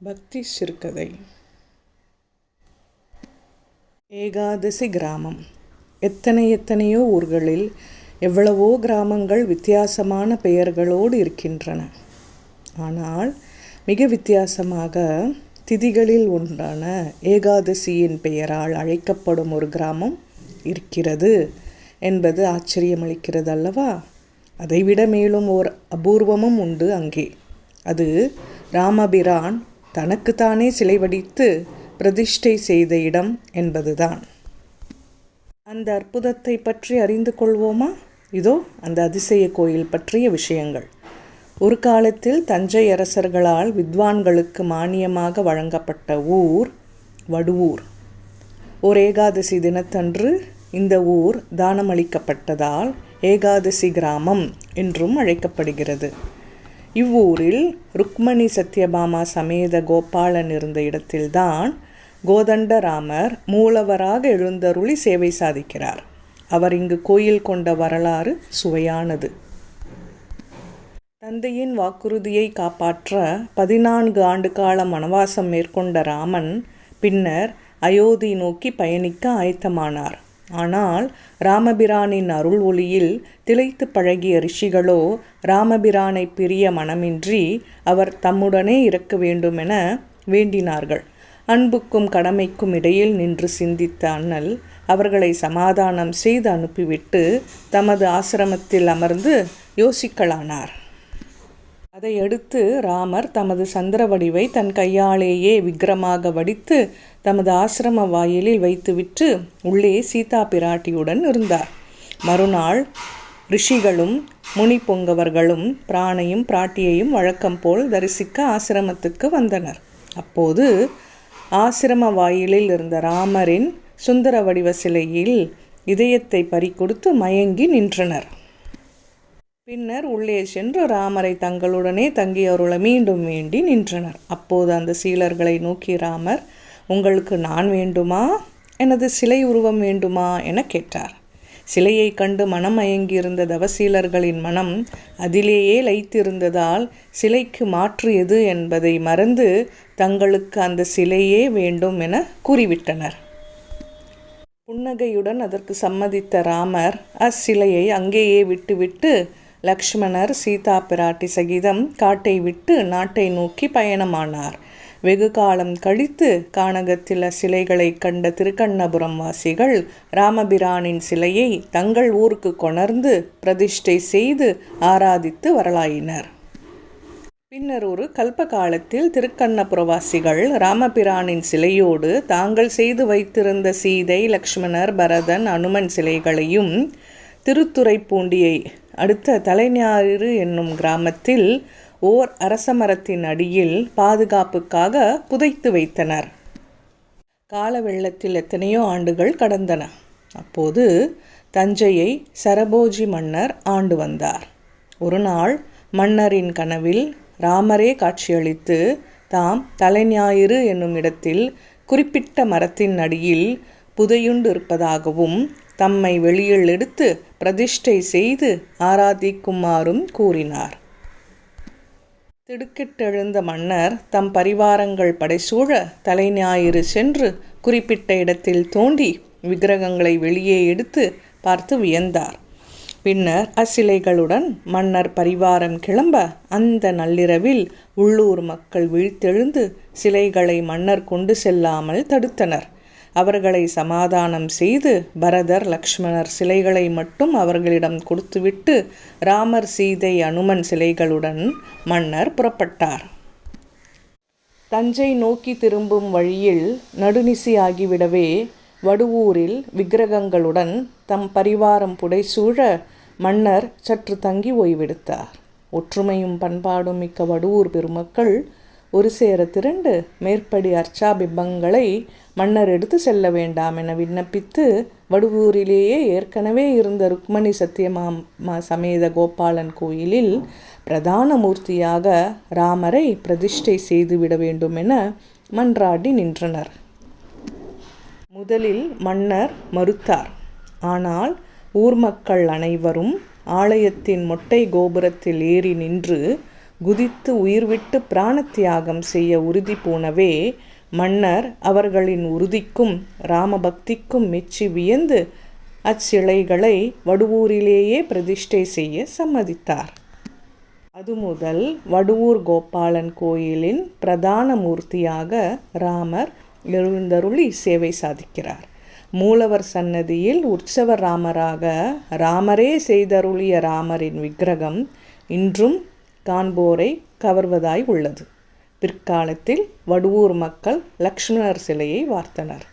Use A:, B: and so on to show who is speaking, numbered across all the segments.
A: பக்தி சிறுகதை. ஏகாதசி கிராமம். எத்தனை எத்தனையோ ஊர்களில் எவ்வளவோ கிராமங்கள் வித்தியாசமான பெயர்களோடு இருக்கின்றன. ஆனால் மிக வித்தியாசமாக திதிகளில் ஒன்றான ஏகாதசியின் பெயரால் அழைக்கப்படும் ஒரு கிராமம் இருக்கிறது என்பது ஆச்சரியமளிக்கிறது அல்லவா? அதைவிட மேலும் ஓர் அபூர்வமும் உண்டு அங்கே. அது ராமபிரான் தனக்குத்தானே சிலை வடித்து பிரதிஷ்டை செய்த இடம் என்பதுதான். அந்த அற்புதத்தை பற்றி அறிந்து கொள்வோமா? இதோ அந்த அதிசய கோயில் பற்றிய விஷயங்கள். ஒரு காலத்தில் தஞ்சை அரசர்களால் வித்வான்களுக்கு மானியமாக வழங்கப்பட்ட ஊர் வடுவூர். ஓர் ஏகாதசி தினத்தன்று இந்த ஊர் தானமளிக்கப்பட்டதால் ஏகாதசி கிராமம் என்றும் அழைக்கப்படுகிறது. இவ்வூரில் ருக்மணி சத்யபாமா சமேத கோபாலன் இருந்த இடத்தில்தான் கோதண்டராமர் மூலவராக எழுந்தருளி சேவை சாதிக்கிறார். அவர் இங்கு கோயில் கொண்ட வரலாறு சுவையானது. தந்தையின் வாக்குறுதியை காப்பாற்ற பதினான்கு ஆண்டு காலம் வனவாசம் மேற்கொண்ட ராமன் பின்னர் அயோத்தி நோக்கி பயணிக்க ஆயத்தமானார். ஆனால் ராமபிரானின் அருள் ஒளியில் திளைத்து பழகிய ரிஷிகளோ ராமபிரானை பிரிய மனமின்றி அவர் தம்முடனே இருக்க வேண்டுமென வேண்டினார்கள். அன்புக்கும் கடமைக்கும் இடையில் நின்று சிந்தித்த அண்ணல் அவர்களை சமாதானம் செய்து அனுப்பிவிட்டு தமது ஆசிரமத்தில் அமர்ந்து யோசிக்கலானார். அதையடுத்து ராமர் தமது சந்திர வடிவை தன் கையாலேயே விக்ரமாக வடித்து தமது ஆசிரம வாயிலில் வைத்துவிட்டு உள்ளே சீதா பிராட்டியுடன் இருந்தார். மறுநாள் ரிஷிகளும் முனி பொங்கவர்களும் பிராணையும் பிராட்டியையும் வழக்கம் போல் தரிசிக்க ஆசிரமத்துக்கு வந்தனர். அப்போது ஆசிரம வாயிலில் இருந்த ராமரின் சுந்தர வடிவ சிலையில் இதயத்தை பறிகொடுத்து மயங்கி நின்றனர். பின்னர் உள்ளே சென்று ராமரை தங்களுடனே தங்கியருள மீண்டும் வேண்டி நின்றனர். அப்போது அந்த சீலர்களை நோக்கி ராமர் உங்களுக்கு நான் வேண்டுமா? எனது சிலை உருவம் வேண்டுமா? என கேட்டார். சிலையை கண்டு மனம் மயங்கியிருந்த தவசீலர்களின் மனம் அதிலேயே லைத்திருந்ததால் சிலைக்கு மாற்று எது என்பதை மறந்து தங்களுக்கு அந்த சிலையே வேண்டும் என கூறிவிட்டனர். புன்னகையுடன் அதற்கு சம்மதித்த ராமர் அச்சிலையை அங்கேயே விட்டுவிட்டு லக்ஷ்மணர் சீதா பிராட்டி சகிதம் காட்டை விட்டு நாட்டை நோக்கி பயணமானார். வெகு காலம் கழித்து கானகத்தில் சிலைகளை கண்ட திருக்கண்ணபுரம் வாசிகள் ராமபிரானின் சிலையை தங்கள் ஊருக்கு கொணர்ந்து பிரதிஷ்டை செய்து ஆராதித்து வரலாயினர். பின்னர் ஒரு கல்ப காலத்தில் திருக்கண்ணபுரவாசிகள் ராமபிரானின் சிலையோடு தாங்கள் செய்து வைத்திருந்த சீதை லக்ஷ்மணர் பரதன் அனுமன் சிலைகளையும் திருத்துறைப்பூண்டியை அடுத்த தலைஞாயிறு என்னும் கிராமத்தில் ஓர் அரசமரத்தின் அடியில் பாதுகாப்புக்காக புதைத்து வைத்தனர். கால வெள்ளத்தில் எத்தனையோ ஆண்டுகள் கடந்தன. அப்போது தஞ்சையை சரபோஜி மன்னர் ஆண்டு வந்தார். ஒரு நாள் மன்னரின் கனவில் ராமரே காட்சியளித்து தாம் தலைஞாயிறு என்னும் இடத்தில் குறிப்பிட்ட மரத்தின் அடியில் புதையுண்டு இருப்பதாகவும் தம்மை வெளியில் எடுத்து பிரதிஷ்டை செய்து ஆராதிக்குமாறும் கூறினார். திடுக்கிட்டெழுந்த மன்னர் தம் பரிவாரங்கள் படைசூழ தலைஞாயிறு சென்று குறிப்பிட்ட இடத்தில் தோண்டி விக்கிரகங்களை வெளியே எடுத்து பார்த்து வியந்தார். பின்னர் அச்சிலைகளுடன் மன்னர் பரிவாரம் கிளம்ப அந்த நள்ளிரவில் உள்ளூர் மக்கள் விழித்தெழுந்து சிலைகளை மன்னர் கொண்டு செல்லாமல் தடுத்தனர். அவர்களை சமாதானம் செய்து பரதர் லக்ஷ்மணர் சிலைகளை மட்டும் அவர்களிடம் கொடுத்துவிட்டு ராமர் சீதை அனுமன் சிலைகளுடன் மன்னர் புறப்பட்டார். தஞ்சை நோக்கி திரும்பும் வழியில் நடுநிசி ஆகிவிடவே வடுவூரில் விக்கிரகங்களுடன் தம் பரிவாரம் புடைசூழ மன்னர் சற்று தங்கி ஓய்வெடுத்தார். ஒற்றுமையும் பண்பாடும் மிக்க வடுவூர் பெருமக்கள் ஒரு சேர திரண்டு மேற்படி அர்ச்சாபிம்பங்களை மன்னர் எடுத்து செல்ல வேண்டாம் என விண்ணப்பித்து வடுவூரிலேயே ஏற்கனவே இருந்த ருக்மணி சத்தியமாமா சமேத கோபாலன் கோயிலில் பிரதான மூர்த்தியாக ராமரை பிரதிஷ்டை செய்துவிட வேண்டும் என மன்றாடி நின்றனர். முதலில் மன்னர் மறுத்தார். ஆனால் ஊர் மக்கள் அனைவரும் ஆலயத்தின் மொட்டை கோபுரத்தில் ஏறி நின்று குதித்து உயிர்விட்டு பிராணத்தியாகம் செய்ய உறுதி பூணவே மன்னர் அவர்களின் உறுதிக்கும் ராமபக்திக்கும் மெச்சி வியந்து அச்சிலைகளை வடுவூரிலேயே பிரதிஷ்டை செய்ய சம்மதித்தார். அது முதல் வடுவூர் கோபாலன் கோயிலின் பிரதான மூர்த்தியாக ராமர் எழுந்தருளி சேவை சாதிக்கிறார். மூலவர் சன்னதியில் உற்சவ ராமராக ராமரே செய்தருளிய ராமரின் விக்கிரகம் இன்றும் காண்போரை கவர்வதாய் உள்ளது. பிற்காலத்தில் வடுவூர் மக்கள் லக்ஷ்மணர் சிலையை வார்த்தனர்.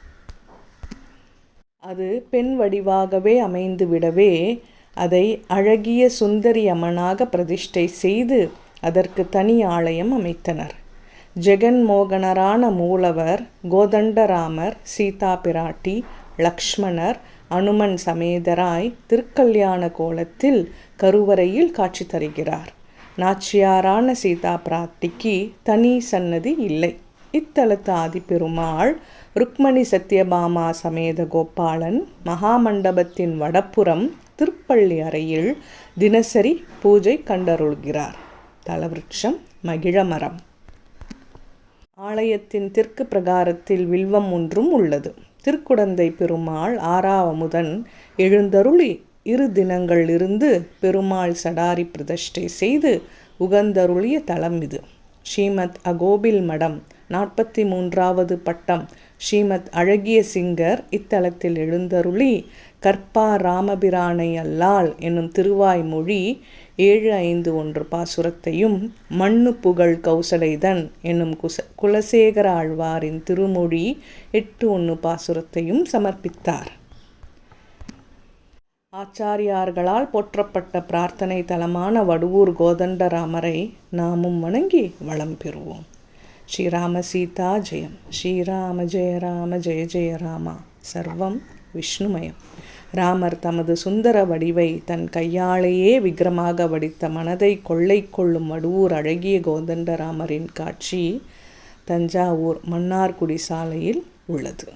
A: அது பெண் வடிவாகவே அமைந்து விடவே அதை அழகிய சுந்தரி அம்மனாக பிரதிஷ்டை செய்து அதற்கு தனி ஆலயம் அமைத்தனர். ஜெகன்மோகனரான மூலவர் கோதண்டராமர் சீதா பிராட்டி லக்ஷ்மணர் அனுமன் சமேதராய் திருக்கல்யாண கோலத்தில் கருவறையில் காட்சி தருகிறார். நாச்சியாரான சீதா பிராட்டிக்கு தனி சன்னதி இல்லை. இத்தலத்து ஆதிப்பெருமாள் ருக்மணி சத்யபாமா சமேத கோபாலன் மகாமண்டபத்தின் வடப்புறம் திருப்பள்ளி அறையில் தினசரி பூஜை கண்டருள்கிறார். தலவிருட்சம் மகிழமரம் ஆலயத்தின் தெற்கு பிரகாரத்தில் வில்வம் ஒன்றும் உள்ளது. திருக்குடந்தை பெருமாள் ஆறாவமுதன் எழுந்தருளி இரு தினங்கள் இருந்து பெருமாள் சடாரி பிரதிஷ்டை செய்து உகந்தருளிய தலம் இது. ஸ்ரீமத் அகோபில் மடம் நாற்பத்தி மூன்றாவது பட்டம். ஸ்ரீமத் அழகிய சிங்கர் இத்தலத்தில் எழுந்தருளி கற்பா ராமபிரானை அல்லால் என்னும் திருவாய்மொழி ஏழு ஐந்து ஒன்று பாசுரத்தையும் மண்ணு புகழ் கௌசலைதன் என்னும் குச குலசேகர ஆழ்வாரின் திருமொழி எட்டு ஒன்று பாசுரத்தையும் சமர்ப்பித்தார். ஆச்சாரியார்களால் போற்றப்பட்ட பிரார்த்தனை தலமான வடுவூர் கோதண்டராமரை நாமும் வணங்கி வளம் பெறுவோம். ஸ்ரீராம சீதா ஜெயம். ஸ்ரீராம ஜெய ராம ஜெய ஜெய ராமா. சர்வம் விஷ்ணுமயம். ராமர் தமது சுந்தர வடிவை தன் கையாலேயே விக்ரமாக வடித்த மனதை கொள்ளை கொள்ளும் வடுவூர் அழகிய கோதண்டராமரின் காட்சி தஞ்சாவூர் மன்னார்குடி சாலையில் உள்ளது.